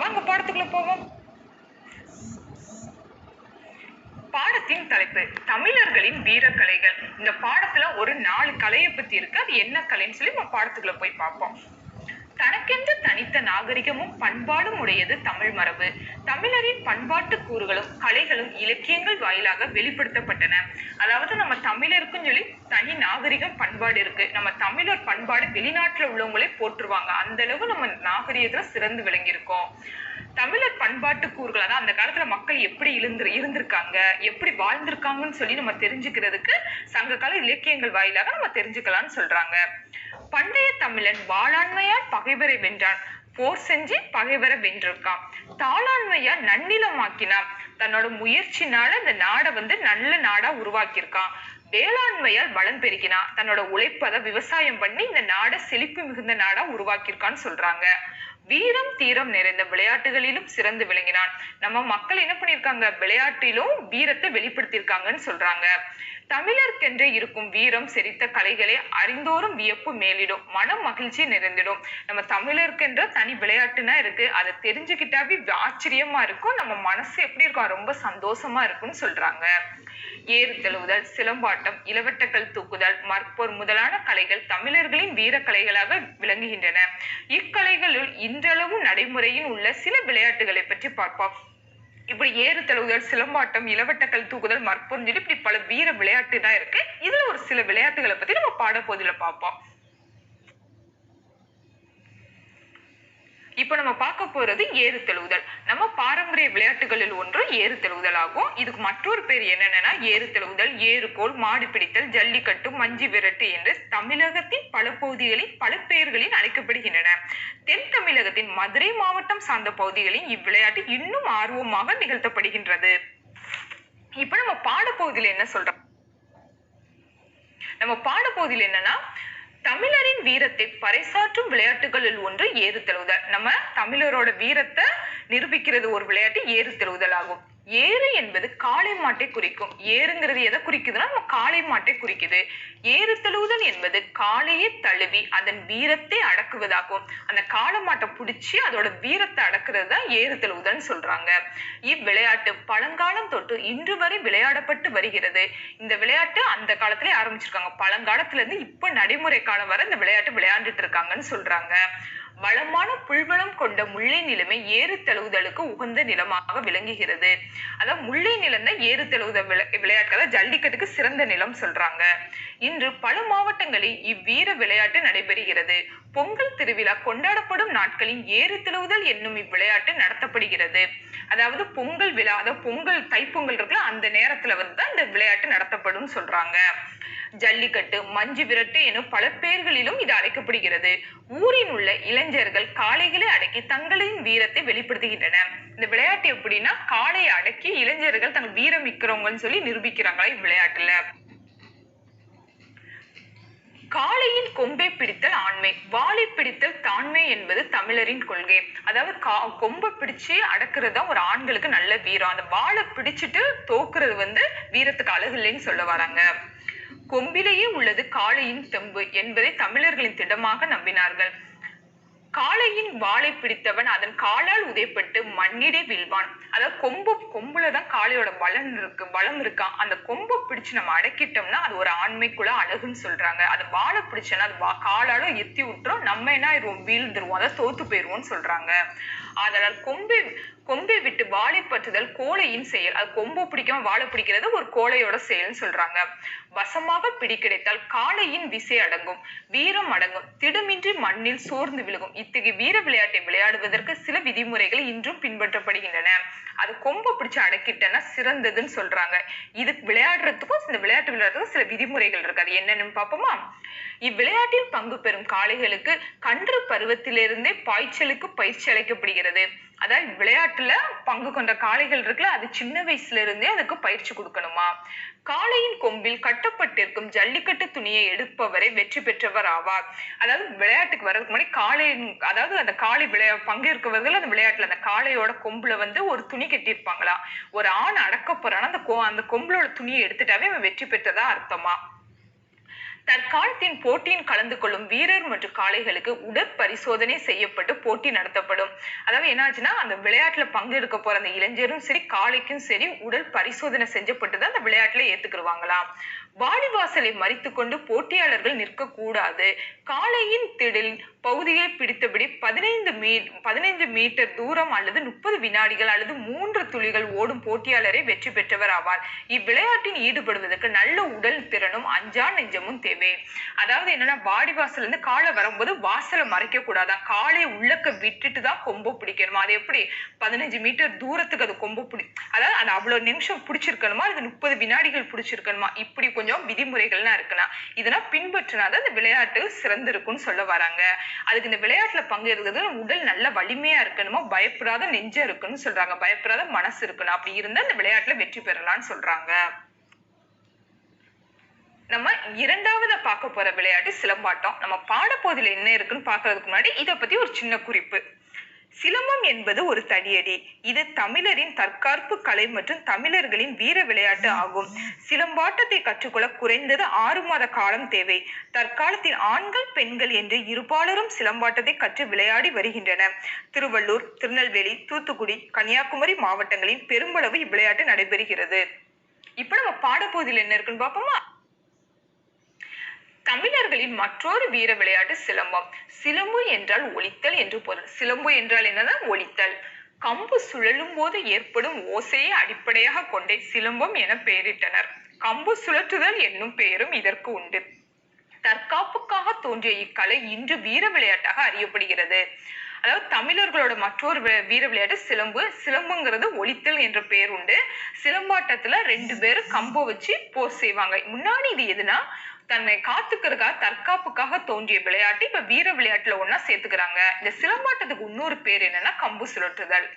வாங்க பாடத்துக்குள்ள போவோம். பாடத்தின் தலைப்பு தமிழர்களின் வீரக்கலைகள். இந்த பாடத்துல ஒரு நாலு கலையை பத்தி இருக்கு. அது என்ன கலைன்னு சொல்லி நம்ம பாடத்துக்குள்ள போய் பார்ப்போம். தனக்கென்று தனித்த நாகரிகமும் பண்பாடும் உடையது தமிழ் மரபு. தமிழரின் பண்பாட்டு கூறுகளும் கலைகளும் இலக்கியங்கள் வாயிலாக வெளிப்படுத்தப்பட்டன. அதாவது நம்ம தமிழருக்கும் சொல்லி தனி நாகரிகம் பண்பாடு இருக்கு. நம்ம தமிழர் பண்பாடு வெளிநாட்டுல உள்ளவங்களே போற்றுவாங்க. அந்த அளவு நம்ம நாகரிகத்துல சிறந்து விளங்கியிருக்கோம். தமிழர் பண்பாட்டு கூறுகள் அதான் அந்த காலத்துல மக்கள் எப்படி இருந்து இருந்திருக்காங்க எப்படி வாழ்ந்திருக்காங்கன்னு சொல்லி நம்ம தெரிஞ்சுக்கிறதுக்கு சங்க கால இலக்கியங்கள் வாயிலாக நம்ம தெரிஞ்சுக்கலாம்னு சொல்றாங்க. பண்டைய தமிழன் வாளாண்மையால் பகைவரை வென்றான் போர் செஞ்சு பகைவரை வென்றிருக்கான் தாளாண்மையா நன்னிலமாக்கினான். தன்னோட முயற்சினால இந்த நாடை வந்து நல்ல நாடா உருவாக்கியிருக்கான். வேளாண்மையால் வளம் பெருக்கினான். தன்னோட உழைப்பதை விவசாயம் பண்ணி இந்த நாடை செழிப்பு மிகுந்த நாடா உருவாக்கியிருக்கான்னு சொல்றாங்க. வீரம் தீரம் நிறைந்த விளையாட்டுகளிலும் சிறந்து விளங்கினான். நம்ம மக்கள் என்ன பண்ணியிருக்காங்க? விளையாட்டிலும் வீரத்தை வெளிப்படுத்தியிருக்காங்கன்னு சொல்றாங்க. தமிழர்க்கென்று இருக்கும் வீரம் செறித்த கலைகளை அறிந்தோறும் வியப்பு மேலிடும் மனம் மகிழ்ச்சி நிறைந்திடும். நம்ம தமிழருக்கென்ற தனி விளையாட்டுனா இருக்கு. அதை தெரிஞ்சுக்கிட்டாவே ஆச்சரியமா இருக்கும். நம்ம மனசு எப்படி இருக்கும்? ரொம்ப சந்தோஷமா இருக்கும்னு சொல்றாங்க. ஏறு தழுவுதல் சிலம்பாட்டம் இளவட்டக்கல் தூக்குதல் மற்போர் முதலான கலைகள் தமிழர்களின் வீர கலைகளாக விளங்குகின்றன. இக்கலைகளுள் இன்றளவும் நடைமுறையில் உள்ள சில விளையாட்டுகளை பற்றி பார்ப்போம். இப்படி ஏறு தழுவுதல் சிலம்பாட்டம் இளவட்டக்கல் தூக்குதல் மற்போர் இப்படி பல வீர விளையாட்டு தான் இருக்கு. இதுல ஒரு சில விளையாட்டுகளை பத்தி நம்ம பாடப்பகுதியில பார்ப்போம். இப்போ நம்ம பார்க்க போறது ஏறு தழுவுதல். நம்ம பாரம்பரிய விளையாட்டுகளில் ஒன்று ஏறு தழுவுதல் ஆகும். இதுக்கு மற்றொரு பேர் என்னென்னா ஏறு தழுவுதல் ஏறுகோல் மாடு பிடித்தல் ஜல்லிக்கட்டு மஞ்சு விரட்டு என்று தமிழகத்தின் பல பகுதிகளில் பல பெயர்களில் அழைக்கப்படுகின்றன. தென் தமிழகத்தின் மதுரை மாவட்டம் சார்ந்த பகுதிகளில் இவ்விளையாட்டு இன்னும் ஆர்வமாக நிகழ்த்தப்படுகின்றது. இப்ப நம்ம பாடப்பகுதியில் என்ன சொல்றோம்? நம்ம பாடப்பகுதியில் என்னன்னா தமிழரின் வீரத்தை பறைசாற்றும் விளையாட்டுகளில் ஒன்று ஏறு தழுவுதல். நம்ம தமிழரோட வீரத்தை நிரூபிக்கிறது ஒரு விளையாட்டு ஏறு தழுவுதல் ஆகும் ஏறு என்பது காளை மாட்டை குறிக்கும். ஏறுங்கிறது எதை குறிக்குதுன்னா நம்ம காளை மாட்டை குறிக்குது. ஏறு தழுவுதல் என்பது காளையை தழுவி அதன் வீரத்தை அடக்குவதாகும். அந்த காளை மாட்டை பிடிச்சி அதோட வீரத்தை அடக்குறது தான் ஏறு தழுவுதல்னு சொல்றாங்க. இவ்விளையாட்டு பழங்காலம் தொட்டு இன்று வரை விளையாடப்பட்டு வருகிறது. இந்த விளையாட்டு அந்த காலத்திலே ஆரம்பிச்சிருக்காங்க. பழங்காலத்துல இருந்து இப்ப நடைமுறை காலம் வரை இந்த விளையாட்டு விளையாண்டுட்டு இருக்காங்கன்னு சொல்றாங்க. வளமான புல்வளம் கொண்ட முல்லை நிலமே ஏறு தழுவுதலுக்கு உகந்த நிலமாக விளங்குகிறது. அதாவது முல்லை நிலம் தான் ஏறு தழுவுதல் விளை விளையாட்டுகள் ஜல்லிக்கட்டுக்கு சிறந்த நிலம் சொல்றாங்க. இன்று பல மாவட்டங்களில் இவ்வீர விளையாட்டு நடைபெறுகிறது. பொங்கல் திருவிழா கொண்டாடப்படும் நாட்களில் ஏறு தழுவுதல் என்னும் இவ்விளையாட்டு நடத்தப்படுகிறது. அதாவது பொங்கல் விழா அதாவது பொங்கல் தைப்பொங்கல் இருக்குல்ல அந்த நேரத்துல வந்து தான் இந்த விளையாட்டு நடத்தப்படும் சொல்றாங்க. ஜல்லிக்கட்டு மஞ்சு விரட்டு எனும் பல பெயர்களிலும் இது அழைக்கப்படுகிறது. ஊரில் உள்ள இளைஞர்கள் காளைகளை அடக்கி தங்களின் வீரத்தை வெளிப்படுத்துகின்றன இந்த விளையாட்டு எப்படின்னா காளையை அடக்கி இளைஞர்கள் தங்கள் வீரம் மிக்கிறவங்கன்னு சொல்லி நிரூபிக்கிறாங்களா இவ்விளையாட்டுல காளையின் கொம்பை பிடித்தல் ஆண்மை வாளை பிடித்தல் தாண்மை என்பது தமிழரின் கொள்கை. அதாவது கா கொம்பை பிடிச்சு அடக்குறது தான் ஒரு ஆண்களுக்கு நல்ல வீரம். அந்த வாளை பிடிச்சிட்டு தோக்குறது வந்து வீரத்துக்கு அழகு இல்லைன்னு சொல்ல வராங்க. கொம்பிலேயே உள்ளது காளையின் தெம்பு என்பதை தமிழர்களின் திடமாக நம்பினார்கள். காளையின் வாளை பிடித்தவன் அதன் காலால் உதைப்பட்டு மண்ணிடை வீழ்வான் அதாவது கொம்பு கொம்புல தான் காளையோட பலன் இருக்கு பலம் இருக்கான் அந்த கொம்பை பிடிச்சு நம்ம அடக்கிட்டோம்னா அது ஒரு ஆண்மைக்குள்ள அழகுன்னு சொல்றாங்க. அது வாழை பிடிச்சோன்னா அது வா காலால எத்தி விட்டுரும் நம்ம என்ன ஆயிடுவோம்? வீழ்ந்துருவோம் அதை தோத்து போயிடுவோம்னு சொல்றாங்க. அதனால் கொம்பு கொம்பை விட்டு வாழை பற்றுதல் கோழையின் செயல். அது கொம்பு பிடிக்காம வாழை பிடிக்கிறது ஒரு கோழையோட செயல்னு சொல்றாங்க. வசமாக பிடி கிடைத்தால் காளையின் விசை அடங்கும் வீரம் அடங்கும் திடமின்றி மண்ணில் சோர்ந்து விழுகும். இத்தகைய வீர விளையாட்டை விளையாடுவதற்கு சில விதிமுறைகள் இன்றும் பின்பற்றப்படுகின்றன. அது கொம்பை பிடிச்சு அடக்கிட்டேன்னா சிறந்ததுன்னு சொல்றாங்க. இது விளையாடுறதுக்கும் இந்த விளையாட்டு விளையாடுறதுக்கும் சில விதிமுறைகள் இருக்கு. அது என்னன்னு பார்ப்போமா? இவ்விளையாட்டில் பங்கு பெறும் காளைகளுக்கு கன்று பருவத்திலிருந்தே பாய்ச்சலுக்கு பயிற்சி அளிக்கப்படுகிறது. அதாவது விளையாட்டுல பங்கு கொண்ட காளைகள் இருக்குல்ல அது சின்ன வயசுல இருந்தே அதுக்கு பயிற்சி கொடுக்கணுமா? காளையின் கொம்பில் கட்டப்பட்டிருக்கும் ஜல்லிக்கட்டு துணியை எடுப்பவரை வெற்றி பெற்றவர் ஆவார். அதாவது விளையாட்டுக்கு வர்றதுக்கு முன்னாடி காளையின் அதாவது அந்த காளை விளையா பங்கேற்கவர்கள் அந்த விளையாட்டுல அந்த காளையோட கொம்புல வந்து ஒரு துணி கட்டியிருப்பாங்களா? ஒரு ஆண் அடக்க போறான்னா அந்த கொ அந்த கொம்புலோட துணியை எடுத்துட்டாவே அவன் வெற்றி பெற்றதா அர்த்தமா? தற்காலத்தின் போட்டியின் கலந்து கொள்ளும் வீரர் மற்றும் காளைகளுக்கு உடற்பரிசோதனை செய்யப்பட்டு போட்டி நடத்தப்படும். அதாவது என்னாச்சுன்னா அந்த விளையாட்டுல பங்கெடுக்க போற அந்த இளைஞரும் சரி காளைக்கும் சரி உடல் பரிசோதனை செஞ்சப்பட்டு தான் அந்த விளையாட்டுல ஏத்துக்கிடுவாங்களாம். வாடிவாசலை மறித்து கொண்டு போட்டியாளர்கள் நிற்க கூடாது காளையின் திடில் பகுதியை பிடித்தபடி பதினைந்து மீ பதினைந்து மீட்டர் தூரம் அல்லது முப்பது வினாடிகள் அல்லது மூன்று துளிகள் ஓடும் போட்டியாளரே வெற்றி பெற்றவர் ஆவார். இவ்விளையாட்டில் ஈடுபடுவதற்கு நல்ல உடல் திறனும் அஞ்சா நெஞ்சமும் தேவை. அதாவது என்னன்னா வாடிவாசல் இருந்து காலை வரும்போது வாசலை மறைக்க கூடாதான் காலை உள்ளக்க விட்டுட்டு தான் கொம்பு பிடிக்கணுமா? அது எப்படி? பதினஞ்சு மீட்டர் தூரத்துக்கு அது கொம்பு பிடி அதாவது அது அவ்வளவு நிமிஷம் பிடிச்சிருக்கணுமா? அது முப்பது வினாடிகள் பிடிச்சிருக்கணுமா? இப்படி கொஞ்சம் விதிமுறைகள்லாம் இருக்கலாம். இதெல்லாம் பின்பற்றினாதான் அந்த விளையாட்டு சிறந்திருக்கும்னு சொல்ல வராங்க. அதுக்கு இந்த விளையாட்டுல பங்கேற்கிறது உடல் நல்ல வலிமையா இருக்கணுமோ பயப்படாத நெஞ்சம் இருக்குன்னு சொல்றாங்க. பயப்படாத மனசு இருக்கணும். அப்படி இருந்தா இந்த விளையாட்டுல வெற்றி பெறலாம்னு சொல்றாங்க. நம்ம இரண்டாவது பார்க்க போற விளையாட்டு சிலம்பாட்டம். நம்ம பாடப்போதில் என்ன இருக்குன்னு பாக்குறதுக்கு முன்னாடி இதை பத்தி ஒரு சின்ன குறிப்பு. சிலம்பம் என்பது ஒரு தடியடி. இது தமிழரின் தற்காப்பு கலை மற்றும் தமிழர்களின் வீர விளையாட்டு ஆகும். சிலம்பாட்டத்தை கற்றுக்கொள்ள குறைந்தது ஆறு மாத காலம் தேவை. தற்காலத்தில் ஆண்கள் பெண்கள் என்று இருபாலரும் சிலம்பாட்டத்தை கற்று விளையாடி வருகின்றனர் திருவள்ளூர் திருநெல்வேலி தூத்துக்குடி கன்னியாகுமரி மாவட்டங்களில் பெரும்பளவு இவ்விளையாட்டு நடைபெறுகிறது. இப்ப நம்ம பாடப்பகுதியில் என்ன இருக்குன்னு பார்ப்போமா? தமிழர்களின் மற்றொரு வீர விளையாட்டு சிலம்பம். சிலம்பு என்றால் ஒலித்தல் என்று பொருள். சிலம்பு என்றால் என்னதான்? ஒலித்தல். கம்பு சுழலும் போது ஏற்படும் ஓசையை அடிப்படையாக கொண்டே சிலம்பம் என பெயரிட்டனர். கம்பு சுழற்றுதல் என்னும் பெயரும் இதற்கு உண்டு. தற்காப்புக்காக தோன்றிய இக்கலை இன்று வீர விளையாட்டாக அறியப்படுகிறது. அதாவது தமிழர்களோட மற்றொரு வீர விளையாட்டு சிலம்பு. சிலம்புங்கிறது ஒலித்தல் என்ற பெயர் உண்டு. சிலம்பாட்டத்துல ரெண்டு பேரும் கம்பை வச்சு போர் செய்வாங்க. முன்னாடி இது எதுனா தன்னை காத்துக்கிறதுக்காக தற்காப்புக்காக தோன்றிய விளையாட்டு இப்ப வீர விளையாட்டுல ஒன்னா சேர்த்துக்கிறாங்க. இந்த சிலம்பாட்டத்துக்கு இன்னொரு பேர் என்னன்னா கம்பு சுழற்றுதல்.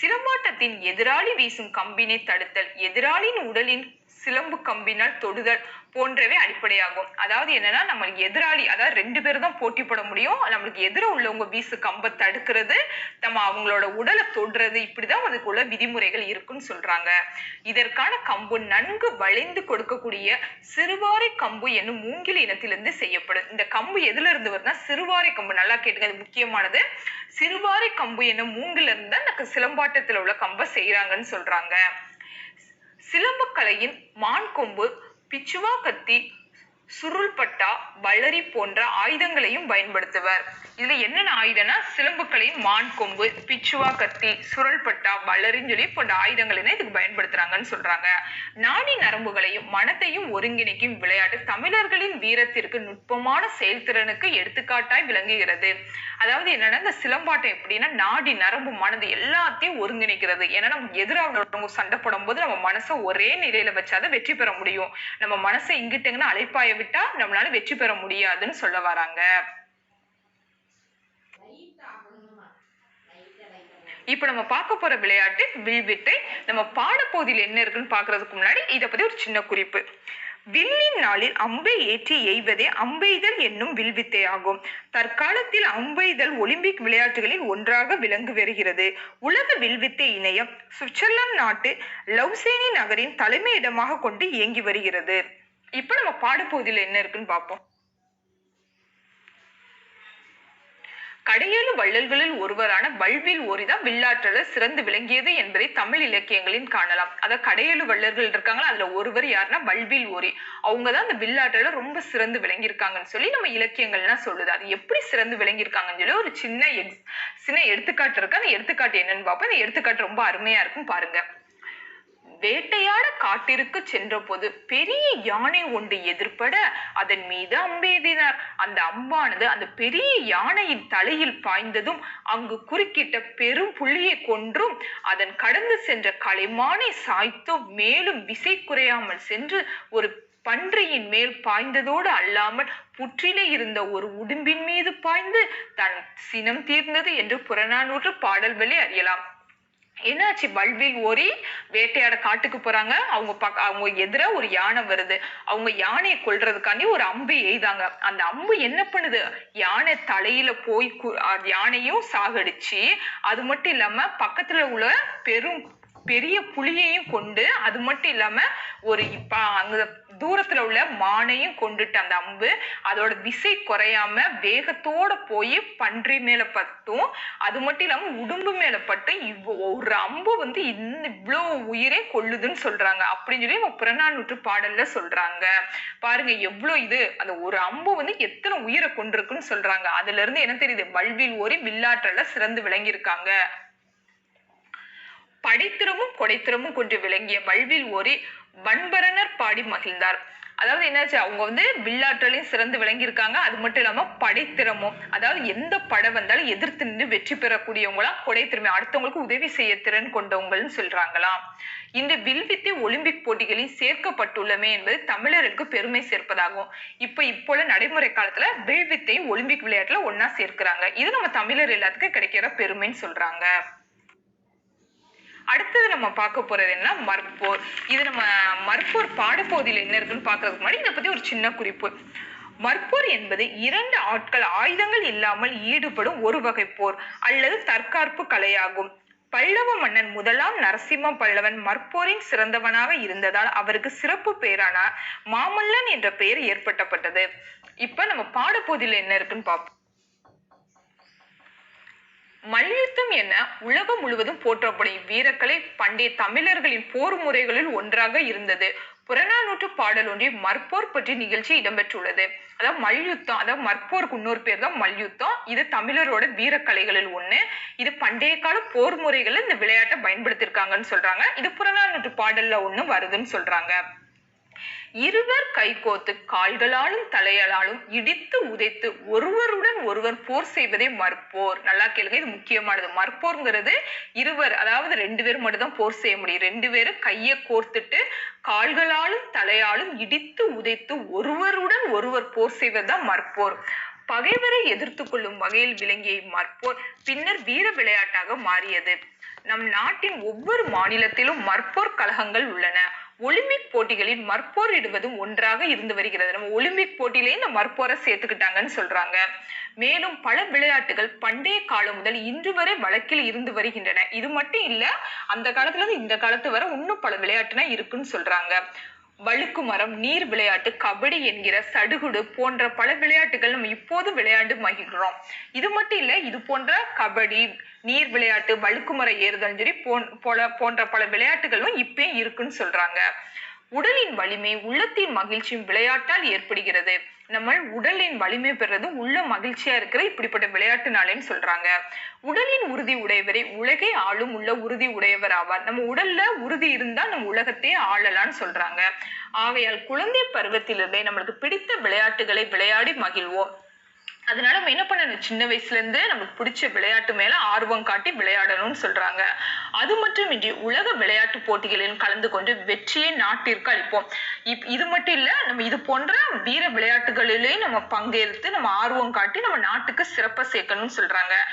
சிலம்பாட்டத்தின் எதிராளி வீசும் கம்பினை தடுத்தல் எதிராளியின் உடலின் சிலம்பு கம்பினால் தொடுதல் போன்றவை அடிப்படையாகும். அதாவது என்னன்னா நம்மளுக்கு எதிராளி அதாவது ரெண்டு பேர் தான் போட்டி போட முடியும். நம்மளுக்கு எதிர உள்ளவங்க வீசு கம்பை தடுக்கிறது நம்ம அவங்களோட உடலை தொடுறது இப்படிதான் அதுக்குள்ள விதிமுறைகள் இருக்குன்னு சொல்றாங்க. இதற்கான கம்பு நன்கு வளைந்து கொடுக்கக்கூடிய சிறுவாரை கம்பு என்னும் மூங்கில் இனத்திலிருந்து செய்யப்படும். இந்த கம்பு எதுல இருந்து வருதுன்னா சிறுவாரை கம்பு. நல்லா கேட்டுங்க அது முக்கியமானது. சிறுவாரை கம்பு என்னும் மூங்கில இருந்து தான் இந்த சிலம்பாட்டத்துல உள்ள கம்பை செய்யறாங்கன்னு சொல்றாங்க. சிலம்பக்கலையின் மான் கொம்பு பிச்சுவா கத்தி சுருள் பட்டா வளரி போன்ற ஆயுதங்களையும் பயன்படுத்துவர். இதுல என்னென்ன ஆயுதம்னா சிலம்புக்கலையின் மான் கொம்பு பிச்சுவா கத்தி சுருள் பட்டா வளரின்னு சொல்லி போன்ற ஆயுதங்களை இதுக்கு பயன்படுத்துறாங்கன்னு சொல்றாங்க. நாடி நரம்புகளையும் மனத்தையும் ஒருங்கிணைக்கும் விளையாட்டு தமிழர்களின் வீரத்திற்கு நுட்பமான செயல்திறனுக்கு எடுத்துக்காட்டாய் விளங்குகிறது. அதாவது என்னன்னா இந்த சிலம்பாட்டம் எப்படின்னா நாடி நரம்பு மனது எல்லாத்தையும் ஒருங்கிணைக்கிறது. ஏன்னா நம்ம எதிராக சண்டை போடும் போது நம்ம மனசை ஒரே நிலையில வச்சாதான் வெற்றி பெற முடியும். நம்ம மனசை இங்கிட்டங்கன்னா அழைப்பாய விட்டா நம்மளால வெற்றி பெற முடியாதுன்னு சொல்ல வராங்க. இப்ப நம்ம பார்க்க போற விளையாட்டு வில்வித்தை. நம்ம பாடப்பகுதியில் என்ன இருக்குன்னு பாக்குறதுக்கு முன்னாடி இதை பத்தி ஒரு சின்ன குறிப்பு. வில்லின் நாளில் அம்பை ஏற்றி எய்வதே அம்பெய்தல் என்னும் வில்வித்தை ஆகும். தற்காலத்தில் அம்பெய்தல் ஒலிம்பிக் விளையாட்டுகளில் ஒன்றாக விளங்கு வருகிறது உலக வில்வித்தை இணையம் சுவிட்சர்லாந்து நாட்டு லவ்சேனி நகரின் தலைமையிடமாக கொண்டு இயங்கி வருகிறது. இப்ப நம்ம பாடப்பகுதியில் என்ன இருக்குன்னு பார்ப்போம். கடையேழு வள்ளல்களில் ஒருவரான வல்வில் ஓரிதான் வில்லாற்றல சிறந்து விளங்கியது என்பதை தமிழ் இலக்கியங்களில் காணலாம். அதாவது கடையேழு வள்ளல்கள் இருக்காங்களா? அதுல ஒருவர் யாருன்னா வல்வில் ஓரி. அவங்க தான் அந்த வில்லாற்றல ரொம்ப சிறந்து விளங்கியிருக்காங்கன்னு சொல்லி நம்ம இலக்கியங்கள்லாம் சொல்லுது. அது எப்படி சிறந்து விளங்கியிருக்காங்கன்னு சொல்லி ஒரு சின்ன எக்ஸ் சின்ன எடுத்துக்காட்டு இருக்கு. அந்த எடுத்துக்காட்டு என்னன்னு பார்ப்போம். இந்த எடுத்துக்காட்டு ரொம்ப அருமையா இருக்கும் பாருங்க. வேட்டையாட காட்டிற்கு சென்றபோது பெரிய யானை ஒன்று எதிர்பட அதன் மீது அம்பேதினார் அந்த அம்பானது அந்த பெரிய யானையின் தலையில் பாய்ந்ததும் அங்கு குறுக்கிட்ட பெரும் புள்ளியை கொன்றும் அதன் கடந்து சென்ற கலைமானை சாய்த்தும் மேலும் விசை குறையாமல் சென்று ஒரு பன்றியின் மேல் பாய்ந்ததோடு அல்லாமல் புற்றிலே இருந்த ஒரு உடும்பின் மீது பாய்ந்து தன் சினம் தீர்ந்தது என்று புறநானூற்று பாடல் வழி அறியலாம். என்னாச்சு? வல்வில் ஓரி வேட்டையாட காட்டுக்கு போறாங்க. அவங்க பக்க அவங்க எதிரா ஒரு யானை வருது. அவங்க யானையை கொல்றதுக்காண்டி ஒரு அம்பு எய்தாங்க. அந்த அம்பு என்ன பண்ணுது? யானை தலையில போய் கு- யானையும் சாகடிச்சு அது மட்டும் இல்லாம பக்கத்துல உள்ள பெரும் பெரிய புலியையும் கொண்டு அது மட்டும் இல்லாம ஒரு இப்ப அங்க தூரத்துல உள்ள மானையும் கொண்டுட்டு அந்த அம்பு அதோட திசை குறையாம வேகத்தோட போய் பன்றி மேல பட்டும். அது மட்டும் இல்லாம உடும்பு மேல பட்டு இவ்வ- ஒரு அம்பு வந்து இந்த இவ்வளோ உயிரே கொள்ளுதுன்னு சொல்றாங்க. அப்படின்னு சொல்லி புறநானூற்று பாடல்ல சொல்றாங்க. பாருங்க எவ்வளவு இது. அந்த ஒரு அம்பு வந்து எத்தனை உயிரை கொண்டிருக்குன்னு சொல்றாங்க. அதுல இருந்து என்ன தெரியுது? வல்வில் ஓரி வில்லாற்றல சிறந்து விளங்கியிருக்காங்க. படைத்திறமும் கொடைத்திறமும் கொண்டு விளங்கிய வல்வில் ஓரி வன்பரணர் பாடி மகிழ்ந்தார். அதாவது என்னாச்சு? அவங்க வந்து வில்லாற்றலையும் சிறந்து விளங்கியிருக்காங்க. அது மட்டும் இல்லாம படைத்திறமும் அதாவது எந்த படம் வந்தாலும் எதிர்த்து நின்று வெற்றி பெறக்கூடியவங்களா கொடைத்திறமை அடுத்தவங்களுக்கு உதவி செய்ய திறன் கொண்டவங்கள்னு சொல்றாங்களாம். இந்த வில்வித்தை ஒலிம்பிக் போட்டிகளில் சேர்க்கப்பட்டுள்ளமே என்பது தமிழருக்கு பெருமை சேர்ப்பதாகும். இப்ப இப்போல நடைமுறை காலத்துல வில்வித்தையும் ஒலிம்பிக் விளையாட்டுல ஒன்னா சேர்க்கிறாங்க. இது நம்ம தமிழர் எல்லாத்துக்கும் கிடைக்கிற பெருமைன்னு சொல்றாங்க. அடுத்தது நம்ம பார்க்க போறது என்ன மற்போர். இது நம்ம மற்போர் பாடப்பகுதியில் என்ன இருக்குன்னு பார்க்கறதுக்கு முன்னாடி இதை பத்தி ஒரு சின்ன குறிப்பு. மற்போர் என்பது இரண்டு ஆட்கள் ஆயுதங்கள் இல்லாமல் ஈடுபடும் ஒரு வகை போர் அல்லது தற்காப்பு கலையாகும். பல்லவ மன்னன் முதலாம் நரசிம்ம பல்லவன் மற்போரின் சிறந்தவனாக இருந்ததால் அவருக்கு சிறப்பு பெயரான மாமல்லன் என்ற பெயர் ஏற்பட்டப்பட்டது. இப்ப நம்ம பாடப்பகுதியில் என்ன இருக்குன்னு பார்ப்போம். மல்யுத்தம் என உலகம் முழுவதும் போற்றப்படும் வீரக்கலை பண்டைய தமிழர்களின் போர் முறைகளில் ஒன்றாக இருந்தது. புறநானூற்று பாடல் ஒன்றில் மற்போர் பற்றி நிகழ்ச்சி இடம்பெற்றுள்ளது. அதாவது மல்யுத்தம் அதாவது மற்போருக்கு இன்னொரு பேர் தான் மல்யுத்தம். இது தமிழரோட வீரக்கலைகளில் ஒண்ணு. இது பண்டைய கால போர் முறைகளில் இந்த விளையாட்டை பயன்படுத்தியிருக்காங்கன்னு சொல்றாங்க. இது புறநானூற்று பாடல்ல ஒண்ணு வருதுன்னு சொல்றாங்க. இருவர் கைகோத்து கால்களாலும் தலையலாலும் இடித்து உதைத்து ஒருவருடன் ஒருவர் போர் செய்வதே மற்போர். நல்லா கேளுங்க இது முக்கியமானது. மற்போர்ங்கிறது இருவர் அதாவது ரெண்டு பேர் மட்டும் தான் போர் செய்ய முடியும். ரெண்டு பேரும் கையை கோர்த்துட்டு கால்களாலும் தலையாலும் இடித்து உதைத்து ஒருவருடன் ஒருவர் போர் செய்வதுதான் மற்போர். பகைவரை எதிர்த்து கொள்ளும் வகையில் விளங்கிய மற்போர் பின்னர் வீர விளையாட்டாக மாறியது. நம் நாட்டின் ஒவ்வொரு மாநிலத்திலும் மற்போர் கழகங்கள் உள்ளன. ஒலிம்பிக் போட்டிகளில் மற்போர் இடுவதும் ஒன்றாக இருந்து வருகிறது. நம்ம ஒலிம்பிக் போட்டியிலேயே இந்த மற்போரை சேர்த்துக்கிட்டாங்கன்னு சொல்றாங்க. மேலும் பல விளையாட்டுகள் பண்டைய காலம் முதல் இன்று வரை வழக்கில் இருந்து வருகின்றன. இது மட்டும் இல்ல அந்த காலத்துல இருந்து இந்த காலத்து வரை இன்னும் பல விளையாட்டுனா இருக்குன்னு சொல்றாங்க. வழுக்கு மரம் நீர் விளையாட்டு கபடி என்கிற சடுகுடு போன்ற பல விளையாட்டுகள் நம்ம இப்போது விளையாண்டு மகிழ்கிறோம். இது மட்டும் இல்ல இது போன்ற கபடி நீர் விளையாட்டு வழுக்குமர ஏறுதல் சரி போல போன்ற பல விளையாட்டுகளும் இப்பயும் இருக்குன்னு சொல்றாங்க. உடலின் வலிமை உள்ளத்தின் மகிழ்ச்சியும் விளையாட்டால் ஏற்படுகிறது. நம்ம உடலின் வலிமை பெறது உள்ள மகிழ்ச்சியா இருக்கிற இப்படிப்பட்ட விளையாட்டுனாலேன்னு சொல்றாங்க. உடலின் உறுதி உடையவரை உலகை ஆளும் உள்ள உறுதி உடையவர் ஆவார். நம்ம உடல்ல உறுதி இருந்தா நம்ம உலகத்தையே ஆளலாம்னு சொல்றாங்க. ஆகையால் குழந்தை பருவத்திலிருந்தே நம்மளுக்கு பிடித்த விளையாட்டுகளை விளையாடி மகிழ்வோம். அதனால நம்ம என்ன பண்ணணும்? சின்ன வயசுல இருந்து நமக்கு பிடிச்ச விளையாட்டு மேல ஆர்வம் காட்டி விளையாடணும்னு சொல்றாங்க. அது மட்டுமின்றி உலக விளையாட்டு போட்டிகளில் கலந்து கொண்டு வெற்றியை நாட்டிற்கு அளிப்போம். இப் இது மட்டும் இல்ல நம்ம இது போன்ற வீர விளையாட்டுகளிலே நம்ம பங்கேற்று நம்ம ஆர்வம் காட்டி நம்ம நாட்டுக்கு சிறப்பை சேர்க்கணும்னு சொல்றாங்க.